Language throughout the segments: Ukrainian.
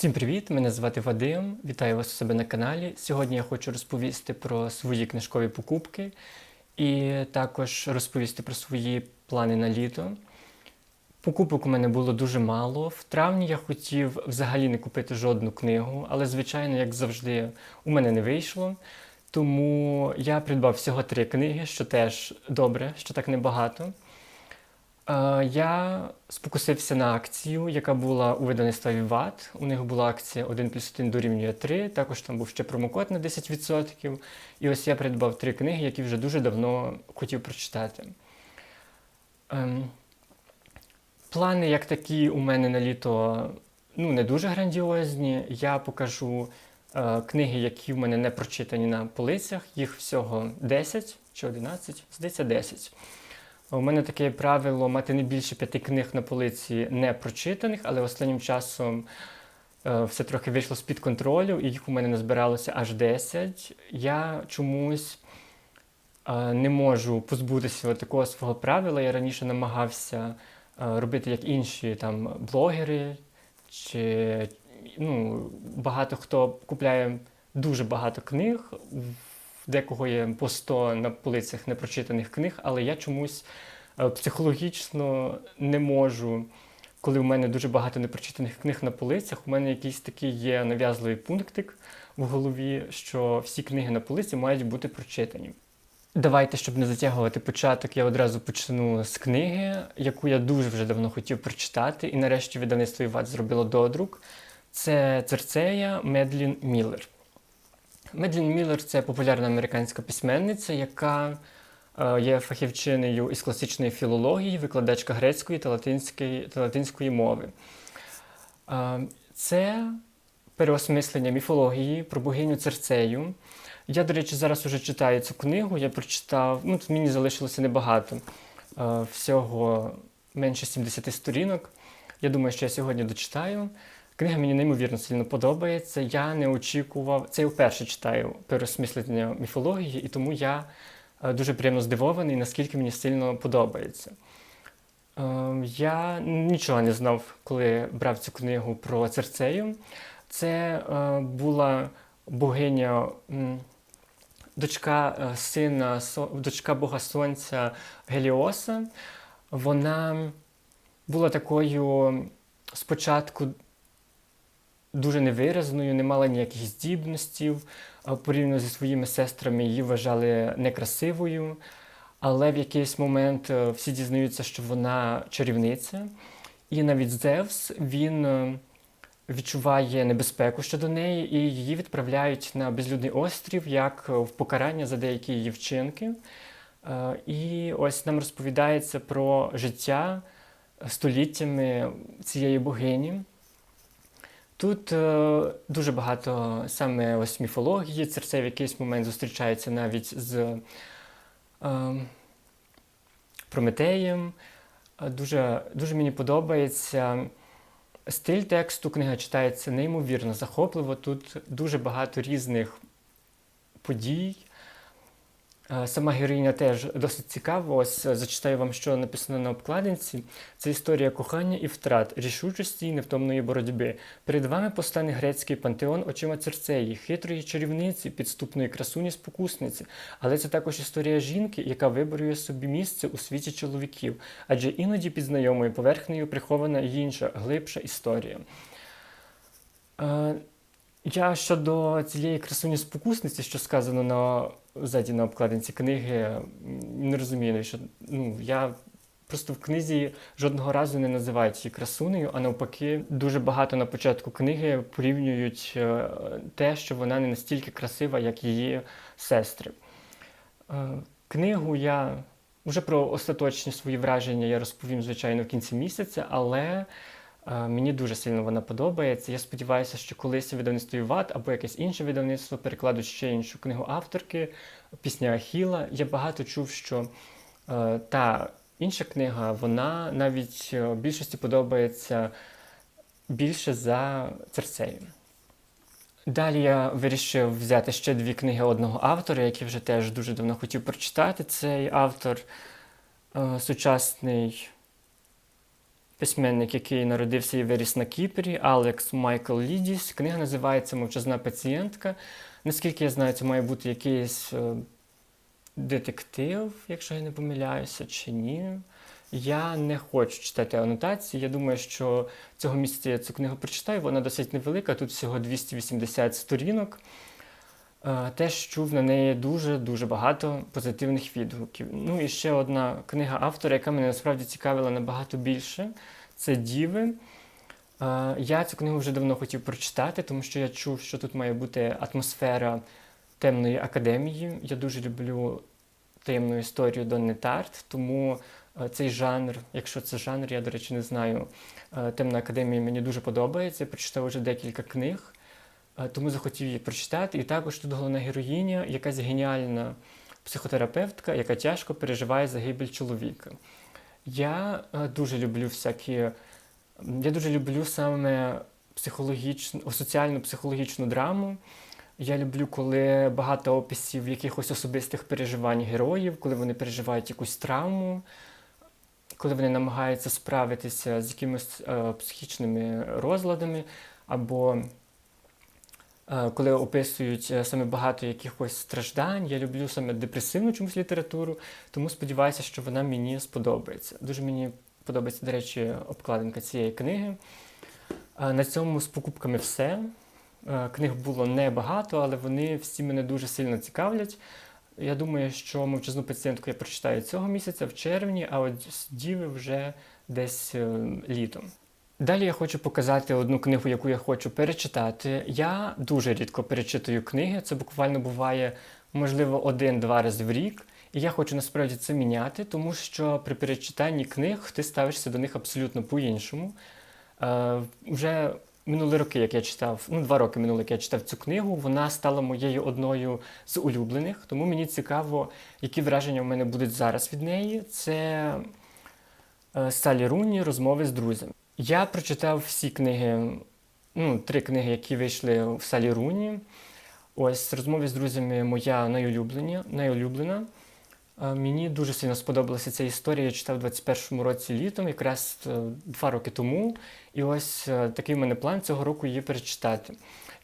Всім привіт! Мене звати Вадим. Вітаю вас у себе на каналі. Сьогодні я хочу розповісти про свої книжкові покупки і також розповісти про свої плани на літо. Покупок у мене було дуже мало. В травні я хотів взагалі не купити жодну книгу, але, звичайно, як завжди, у мене не вийшло. Тому я придбав всього три книги, що теж добре, що так небагато. Е, Я спокусився на акцію, яка була у видавництва Vivat. У них була акція 1 плюс 1 дорівнює 3. Також там був ще промокод на 10%. І ось я придбав три книги, які вже дуже давно хотів прочитати. Ем, Плани, як такі, у мене на літо ну, не дуже грандіозні. Я покажу е, книги, які в мене не прочитані на полицях. Їх всього 10 чи 11, здається, 10. У мене таке правило мати не більше п'яти книг на полиці не прочитаних, але останнім часом е, все трохи вийшло з-під контролю, і їх у мене назбиралося аж 10. Я чомусь е, не можу позбутися такого свого правила. Я раніше намагався е, робити як інші там блогери, чи ну, багато хто купляє дуже багато книг. Декого є по 100 на полицях непрочитаних книг, але я чомусь е, психологічно не можу, коли в мене дуже багато непрочитаних книг на полицях, у мене якийсь такий є нав'язливий пунктик в голові, що всі книги на полиці мають бути прочитані. Давайте, щоб не затягувати початок, я одразу почну з книги, яку я дуже вже давно хотів прочитати, і нарешті видавництво Іват зробило додрук. Це Церцея Медлін Міллер. Медлін Міллер це популярна американська письменниця, яка е, є фахівчиною із класичної філології, викладачка грецької та латинської, та латинської мови. Е, це переосмислення міфології про богиню Церцею. Я, до речі, зараз уже читаю цю книгу. Я прочитав, ну, тут мені залишилося небагато, е, всього менше 70 сторінок. Я думаю, що я сьогодні дочитаю. Книга мені неймовірно сильно подобається. Я не очікував, це я вперше читаю переосмислення міфології, і тому я е, дуже приємно здивований, наскільки мені сильно подобається. Е, Я нічого не знав, коли брав цю книгу про Церцею. Це е, була богиня, дочка е, сина, дочка Бога Сонця Геліоса. Вона була такою спочатку дуже невиразною, не мала ніяких здібностей. а Порівняно зі своїми сестрами її вважали некрасивою. Але в якийсь момент е, всі дізнаються, що вона чарівниця. І навіть Зевс він е, відчуває небезпеку щодо неї, і її відправляють на безлюдний острів як е, в покарання за деякі її вчинки. І ось нам розповідається про життя століттями цієї богині. Тут е, дуже багато саме ось міфології. Церцей в якийсь момент зустрічається навіть з е, Прометеєм. Е, Дуже, дуже мені подобається стиль тексту. Книга читається неймовірно захопливо. Тут дуже багато різних подій. Е, Сама героїня теж досить цікава. Ось е, зачитаю вам, що написано на обкладинці. Це історія кохання і втрат, рішучості і невтомної боротьби. Перед вами постане грецький пантеон очима Церцеї, хитрої чарівниці, підступної красуні спокусниці. Але це також історія жінки, яка виборює собі місце у світі чоловіків, адже іноді під знайомою поверхнею прихована інша, глибша історія. Я щодо цієї красуні спокусниці, що сказано на ззаді на обкладинці книги, не розумію, навіщо. Ну, я просто в книзі жодного разу не називають її красунею, а навпаки, дуже багато на початку книги порівнюють е, те, що вона не настільки красива, як її сестри. Е, Книгу я вже про остаточні свої враження я розповім, звичайно, в кінці місяця, але мені дуже сильно вона подобається. Я сподіваюся, що колись видавництво Іват або якесь інше видавництво перекладуть ще іншу книгу авторки, пісня Ахіла. Я багато чув, що е, та інша книга, вона навіть е, більшості подобається більше за Церцею. Далі я вирішив взяти ще дві книги одного автора, які вже теж дуже давно хотів прочитати. Цей автор е, сучасний письменник, який народився і виріс на Кіпрі, Алекс Майкл Лідіс. Книга називається Мовчазна пацієнтка. Наскільки я знаю, це має бути якийсь е, детектив, якщо я не помиляюся, чи ні. Я не хочу читати анотації. Я думаю, що цього місяця я цю книгу прочитаю. Вона досить невелика, тут всього 280 сторінок. Е, Теж чув на неї дуже-дуже багато позитивних відгуків. Ну і ще одна книга автора, яка мене насправді цікавила набагато більше. Це Діви. Е, Я цю книгу вже давно хотів прочитати, тому що я чув, що тут має бути атмосфера темної академії. Я дуже люблю таємну історію Донни Тарт, тому е, цей жанр, якщо це жанр, я, до речі, не знаю. Темна академія мені дуже подобається. Я прочитав вже декілька книг, тому захотів її прочитати. І також тут головна героїня, якась геніальна психотерапевтка, яка тяжко переживає загибель чоловіка. Я е, дуже люблю всякі. Я дуже люблю саме психологічну, соціальну психологічну драму. Я люблю, коли багато описів якихось особистих переживань героїв, коли вони переживають якусь травму, коли вони намагаються справитися з якимись е, психічними розладами, або е, коли описують е, саме багато якихось страждань. Я люблю саме депресивну чомусь літературу, тому сподіваюся, що вона мені сподобається. Дуже мені подобається, до речі, обкладинка цієї книги. На цьому з покупками все. Е, Книг було небагато, але вони всі мене дуже сильно цікавлять. Я думаю, що мовчазну пацієнтку я прочитаю цього місяця, в червні, а от Діви вже десь е, літом. Далі я хочу показати одну книгу, яку я хочу перечитати. Я дуже рідко перечитую книги. Це буквально буває, можливо, один-два рази в рік. І я хочу насправді це міняти, тому що при перечитанні книг ти ставишся до них абсолютно по-іншому. Е, вже минулі роки, як я читав, ну два роки минуло, як я читав цю книгу, вона стала моєю одною з улюблених, тому мені цікаво, які враження в мене будуть зараз від неї. Це е, Салі Руні Розмови з друзями. Я прочитав всі книги, ну, три книги, які вийшли в Салі Руні. Ось розмови з друзями моя найулюблена. Е, Мені дуже сильно сподобалася ця історія. Я читав у 21-му році літом, якраз е, два роки тому. І ось е, такий в мене план цього року її перечитати.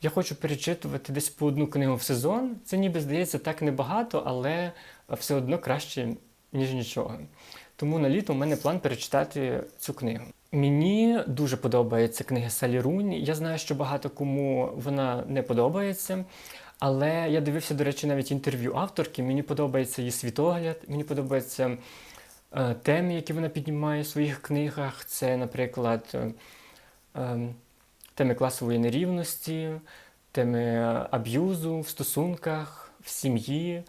Я хочу перечитувати десь по одну книгу в сезон. Це ніби здається так небагато, але все одно краще, ніж нічого. Тому на літо у мене план перечитати цю книгу. Мені дуже подобається книга Салі Руні. Я знаю, що багато кому вона не подобається. Але я дивився, до речі, навіть інтерв'ю авторки. Мені подобається її світогляд, мені подобаються е, теми, які вона піднімає в своїх книгах. Це, наприклад, е, е, теми класової нерівності, теми аб'юзу в стосунках, в сім'ї,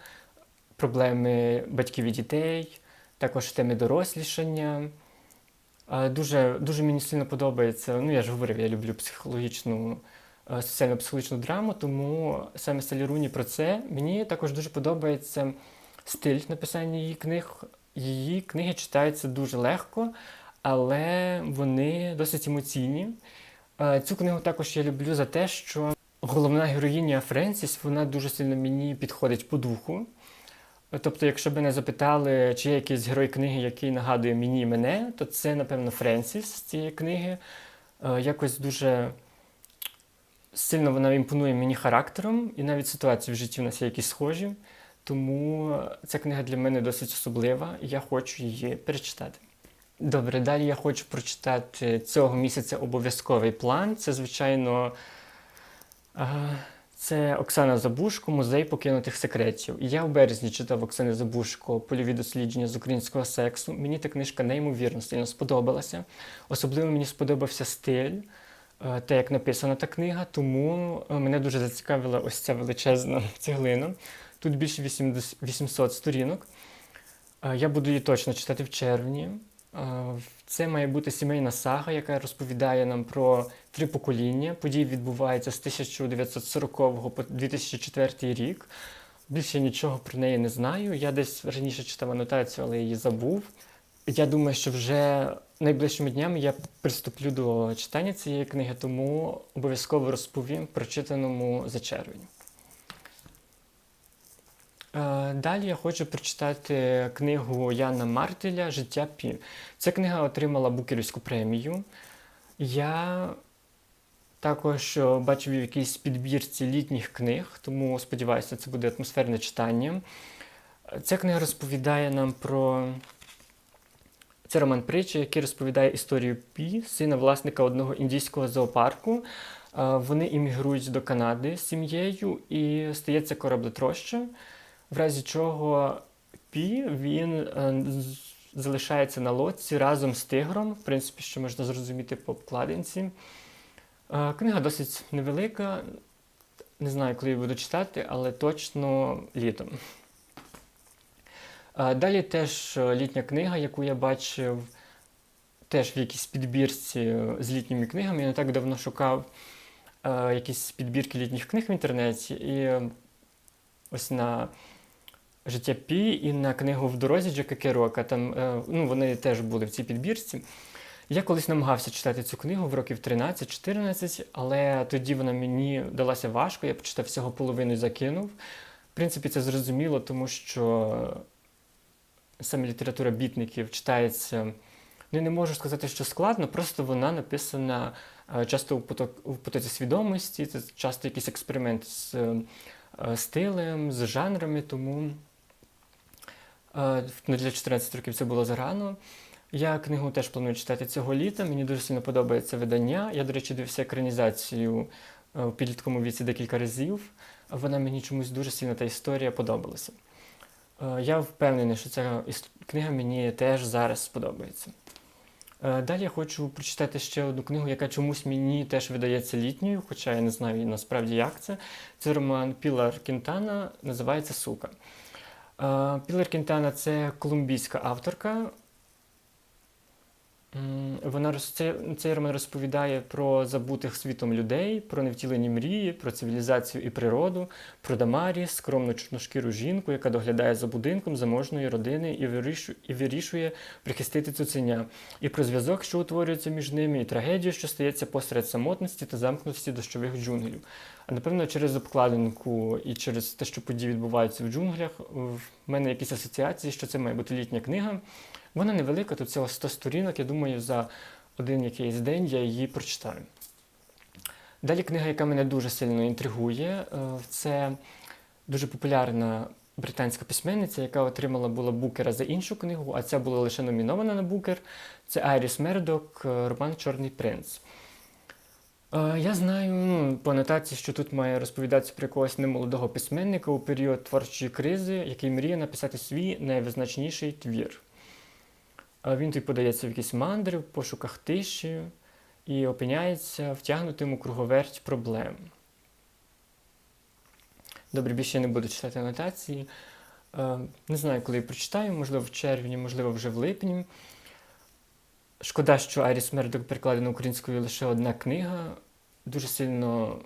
проблеми батьків і дітей, також теми дорослішання. Е, Дуже, дуже мені сильно подобається. Ну, я ж говорив, я люблю психологічну, е, соціально-психологічну драму, тому саме Салі Руні про це. Мені також дуже подобається стиль написання її книг. Її книги читаються дуже легко, але вони досить емоційні. Е, Цю книгу також я люблю за те, що головна героїня Френсіс, вона дуже сильно мені підходить по духу. Тобто, якщо б мене запитали, чи є якийсь герой книги, який нагадує мені мене, то це, напевно, Френсіс з цієї книги. Е, Якось дуже сильно вона імпонує мені характером, і навіть ситуації в житті в нас є якісь схожі. Тому ця книга для мене досить особлива, і я хочу її перечитати. Добре, далі я хочу прочитати цього місяця обов'язковий план. Це, звичайно, е, це Оксана Забушко, музей покинутих секретів. І я в березні читав Оксани Забушко польові дослідження з українського сексу. Мені та книжка неймовірно сильно сподобалася. Особливо мені сподобався стиль, е, те, як написана та книга, тому е, мене дуже зацікавила ось ця величезна цеглина. Тут більше 80 800 сторінок. Е, Я буду її точно читати в червні. Це має бути сімейна сага, яка розповідає нам про три покоління. Події відбуваються з 1940 по 2004 рік. Більше нічого про неї не знаю. Я десь раніше читав анотацію, але її забув. Я думаю, що вже найближчими днями я приступлю до читання цієї книги, тому обов'язково розповім про читаному за червень. Е, Далі я хочу прочитати книгу Яна Мартеля Життя Пі. Ця книга отримала Букерівську премію. Я також е, бачив в якійсь підбірці літніх книг, тому сподіваюся, це буде атмосферне читання. Ця книга розповідає нам про. Це роман притчі, який розповідає історію Пі, сина власника одного індійського зоопарку. Е, Вони іммігрують до Канади з сім'єю і стається кораблетроща, в разі чого Пі він е, залишається на лодці разом з тигром, в принципі, що можна зрозуміти по обкладинці. Е, Книга досить невелика. Не знаю, коли її буду читати, але точно літом. Е, Далі теж літня книга, яку я бачив теж в якійсь підбірці з літніми книгами. Я не так давно шукав якісь підбірки літніх книг в інтернеті. І ось на життя Пі і на книгу в дорозі Джека Керока. Там е, ну, вони теж були в цій підбірці. Я колись намагався читати цю книгу в років 13-14, але тоді вона мені далася важко. Я почитав всього половину і закинув. В принципі, це зрозуміло, тому що саме література бітників читається. Ну, не можу сказати, що складно, просто вона написана е, часто у, поток, у потоці свідомості, це часто якийсь експеримент з е, стилем, з жанрами, тому для 14 років це було зарано. Я книгу теж планую читати цього літа. Мені дуже сильно подобається видання. Я, до речі, дивився екранізацію е, у підлітковому віці декілька разів. Вона мені чомусь дуже сильно та історія подобалася. Е, Я впевнений, що ця книга мені теж зараз сподобається. Е, Далі я хочу прочитати ще одну книгу, яка чомусь мені теж видається літньою, хоча я не знаю насправді як це. Це роман Пілар Кінтана, називається Сука. Е, Пілар Кінтана це колумбійська авторка. Вона цей роман розповідає про забутих світом людей, про невтілені мрії, про цивілізацію і природу, про Дамарі, скромну чорношкіру жінку, яка доглядає за будинком заможної родини і вирішує, і вирішує прихистити цуценя, і про зв'язок, що утворюється між ними, і трагедію, що стається посеред самотності та замкнутості дощових джунглів. А напевно, через обкладинку і через те, що події відбуваються в джунглях, в мене якісь асоціації, що це має бути літня книга. Вона невелика, тут всього 100 сторінок. Я думаю, за один якийсь день я її прочитаю. Далі книга, яка мене дуже сильно інтригує, е, це дуже популярна британська письменниця, яка отримала була букера за іншу книгу, а ця була лише номінована на букер. Це Айріс Мердок, е, роман Чорний принц. Е, Я знаю ну, по анотації, що тут має розповідатися про якогось немолодого письменника у період творчої кризи, який мріє написати свій найвизначніший твір. Він тут подається в якісь мандри в пошуках тиші і опиняється втягнутим у круговерть проблем. Добре, більше не буду читати анотації. Е, Не знаю, коли я прочитаю, можливо, в червні, можливо, вже в липні. Шкода, що Айріс Мердок перекладена українською лише одна книга. Дуже сильно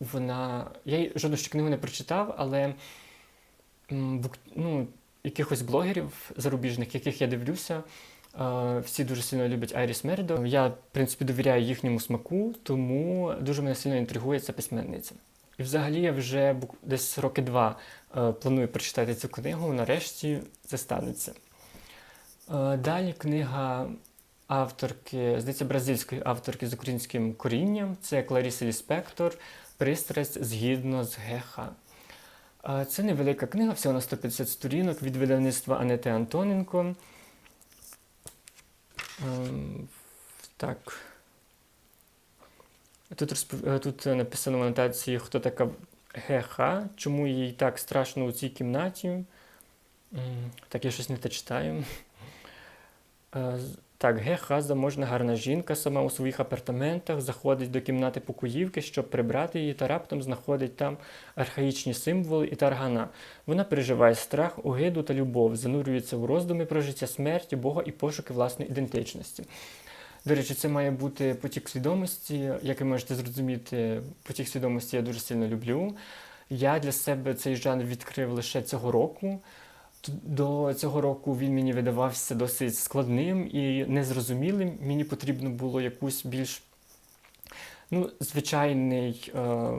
вона. Я жодну ще книгу не прочитав, але ну, якихось блогерів зарубіжних, яких я дивлюся, всі дуже сильно люблять Айріс Мердо. Я, в принципі, довіряю їхньому смаку, тому дуже мене сильно інтригує ця письменниця. І взагалі я вже десь роки два е, планую прочитати цю книгу. Нарешті це станеться. Е, Далі книга авторки, здається, бразильської авторки з українським корінням. Це Кларіса Ліспектор Пристрасть згідно з ГХ. Е, Це невелика книга, всього на 150 сторінок від видавництва Анети Антоненко. Ем, Так. Тут, розпов... е, тут е, написано в анотації, хто така ГХ, чому їй так страшно у цій кімнаті. Так, я щось не те читаю. Так, ГХ заможна гарна жінка сама у своїх апартаментах заходить до кімнати покоївки, щоб прибрати її, та раптом знаходить там архаїчні символи і таргана. Вона переживає страх, огиду та любов, занурюється в роздуми про життя смерті, Бога і пошуки власної ідентичності. До речі, це має бути потік свідомості. Як ви можете зрозуміти, потік свідомості я дуже сильно люблю. Я для себе цей жанр відкрив лише цього року. До цього року він мені видавався досить складним і незрозумілим. Мені потрібно було якусь більш ну, звичайний е,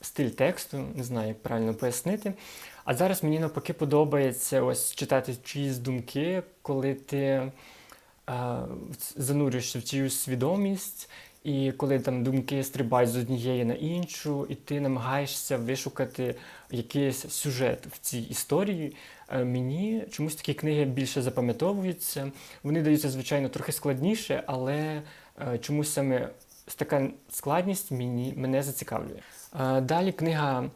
стиль тексту, не знаю, як правильно пояснити. А зараз мені навпаки подобається ось читати чиїсь думки, коли ти а, занурюєшся в чиюсь свідомість, і коли там думки стрибають з однієї на іншу, і ти намагаєшся вишукати якийсь сюжет в цій історії. Е, Мені чомусь такі книги більше запам'ятовуються. Вони даються, звичайно, трохи складніше, але е, чомусь саме така складність мені, мене зацікавлює. Е, Далі книга,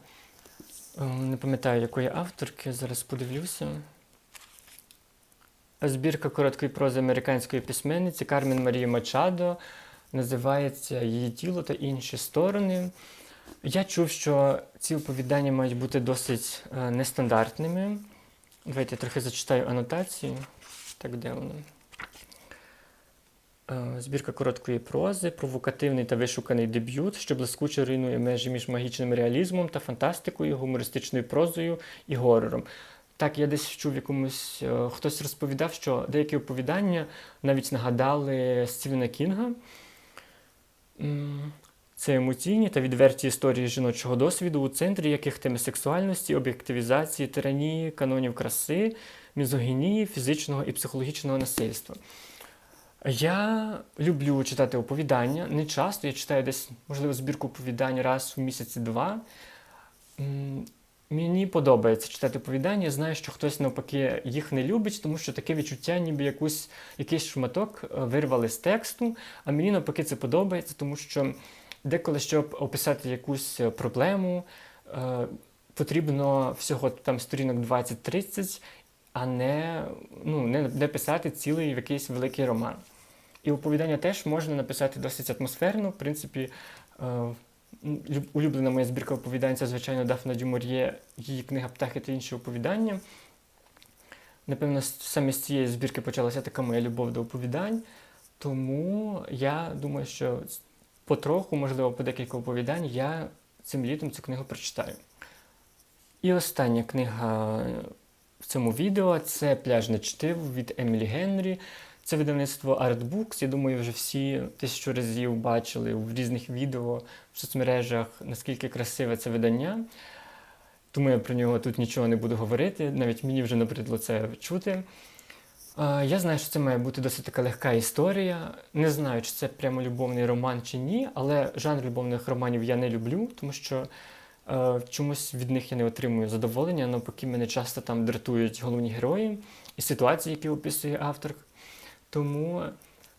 не пам'ятаю якої авторки, зараз подивлюся. Збірка короткої прози американської письменниці Кармен Марії Мачадо. Називається Її тіло та інші сторони. Я чув, що ці оповідання мають бути досить е, нестандартними. Давайте я трохи зачитаю анотацію. Так, де воно? Е, Збірка короткої прози, провокативний та вишуканий дебют, що блискуче руйнує межі між магічним реалізмом та фантастикою, гумористичною прозою і горором. Так, я десь чув якомусь, е, хтось розповідав, що деякі оповідання навіть нагадали Стівена Кінга. Це емоційні та відверті історії жіночого досвіду, у центрі яких теми сексуальності, об'єктивізації, тиранії, канонів краси, мізогінії, фізичного і психологічного насильства. Я люблю читати оповідання. Не часто, я читаю десь, можливо, збірку оповідань раз в місяці два. М, Мені подобається читати оповідання. Знаю, що хтось навпаки їх не любить, тому що таке відчуття, ніби якусь, якийсь шматок е, вирвали з тексту. А мені навпаки це подобається, тому що деколи, щоб описати якусь е, проблему, е, потрібно всього там сторінок 20-30, а не, ну, не, не писати цілий якийсь великий роман. І оповідання теж можна написати досить атмосферно. В принципі, улюблена моя збірка оповідань це, звичайно, Дафна Дюмор'є, її книга Птахи та інші оповідання. Напевно, саме з цієї збірки почалася така моя любов до оповідань. Тому я думаю, що потроху, можливо, по декілька оповідань я цим літом цю книгу прочитаю. І остання книга в цьому відео це Пляжне чтиво від Емілі Генрі. Це видавництво Artbooks. Я думаю, вже всі тисячу разів бачили в різних відео в соцмережах, наскільки красиве це видання. Тому я про нього тут нічого не буду говорити. Навіть мені вже набридло це чути. Я знаю, що це має бути досить така легка історія. Не знаю, чи це прямо любовний роман чи ні, але жанр любовних романів я не люблю, тому що е, чомусь від них я не отримую задоволення. Навпаки, мене часто там дратують головні герої і ситуації, які описує автор. Тому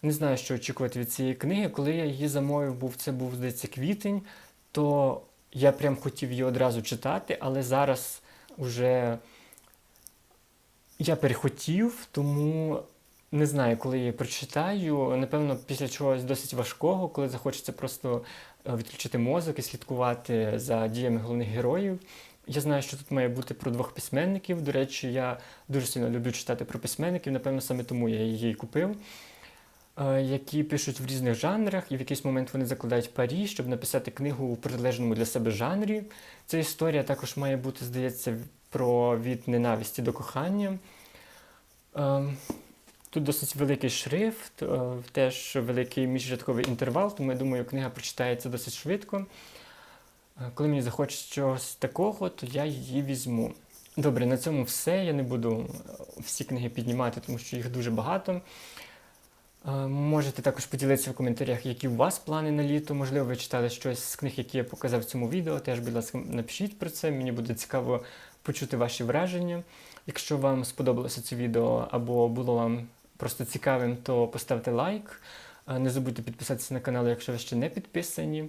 не знаю, що очікувати від цієї книги. Коли я її замовив, був це був, здається, квітень, то я прям хотів її одразу читати, але зараз уже я перехотів, тому не знаю, коли я її прочитаю. Напевно, після чогось досить важкого, коли захочеться просто е, відключити мозок і слідкувати за діями головних героїв. Я знаю, що тут має бути про двох письменників. До речі, я дуже сильно люблю читати про письменників, напевно, саме тому я її купив. е, Які пишуть в різних жанрах, і в якийсь момент вони закладають парі, щоб написати книгу у прилежному для себе жанрі. Ця історія також має бути, здається, про від ненависті до кохання. Ем, Тут досить великий шрифт, е, теж великий міжрядковий інтервал, тому я думаю, книга прочитається досить швидко. Е, Коли мені захочеться чогось такого, то я її візьму. Добре, на цьому все. Я не буду е, всі книги піднімати, тому що їх дуже багато. Е, Можете також поділитися в коментарях, які у вас плани на літо. Можливо, ви читали щось з книг, які я показав в цьому відео. Теж, будь ласка, напишіть про це. Мені буде цікаво почути ваші враження. Якщо вам сподобалося це відео або було вам просто цікавим, то поставте лайк. Не забудьте підписатися на канал, якщо ви ще не підписані.